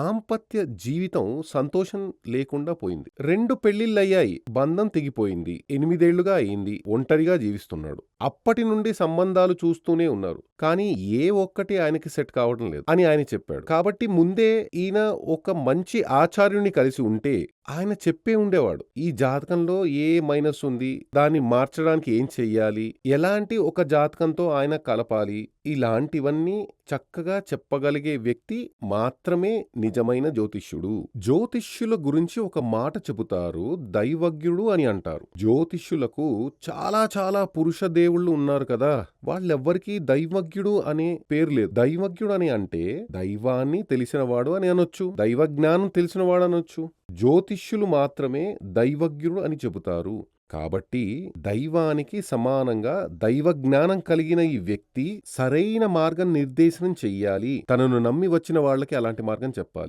దాంపత్య జీవితం సంతోషం లేకుండా పోయింది. రెండు పెళ్ళిళ్ళయ్యాయి. బంధం తెగిపోయింది. ఎనిమిదేళ్ళుగా అయింది. ఒంటరిగా జీవిస్తున్నాడు. అప్పటి నుండి సంబంధాలు చూస్తూనే ఉన్నారు. కానీ ఏ ఒక్కటి ఆయనకి సెట్ కావడం లేదు అని ఆయన చెప్పాడు. కాబట్టి ముందే ఈయన ఒక మంచి ఆచార్యుని కలిసి ఉంటే ఆయన చెప్పే ఉండేవాడు. ఈ జాతకంలో ఏ మైనస్ ఉంది? దాన్ని మార్చడానికి ఏం చెయ్యాలి? ఎలాంటి ఒక జాతకంతో ఆయన కలపాలి? ఇలాంటివన్నీ చక్కగా చెప్పగలిగే వ్యక్తి మాత్రమే నిజమైన జ్యోతిష్యుడు. జ్యోతిష్యుల గురించి ఒక మాట చెబుతారు. దైవజ్ఞుడు అని అంటారు. జ్యోతిష్యులకు చాలా చాలా పురుష దేవుళ్ళు ఉన్నారు కదా! వాళ్ళెవ్వరికీ దైవజ్ఞుడు అనే పేరు లేదు. దైవజ్ఞుడు అని అంటే దైవాన్ని తెలిసినవాడు అని అనొచ్చు. దైవ జ్ఞానం తెలిసినవాడు అనొచ్చు. జ్యోతిష్యులు మాత్రమే దైవజ్ఞుడు అని చెబుతారు. కాబట్టి దైవానికి సమానంగా దైవ జ్ఞానం కలిగిన ఈ వ్యక్తి సరైన మార్గం నిర్దేశనం చెయ్యాలి. తనను నమ్మి వచ్చిన వాళ్ళకి అలాంటి మార్గం చెప్పాలి.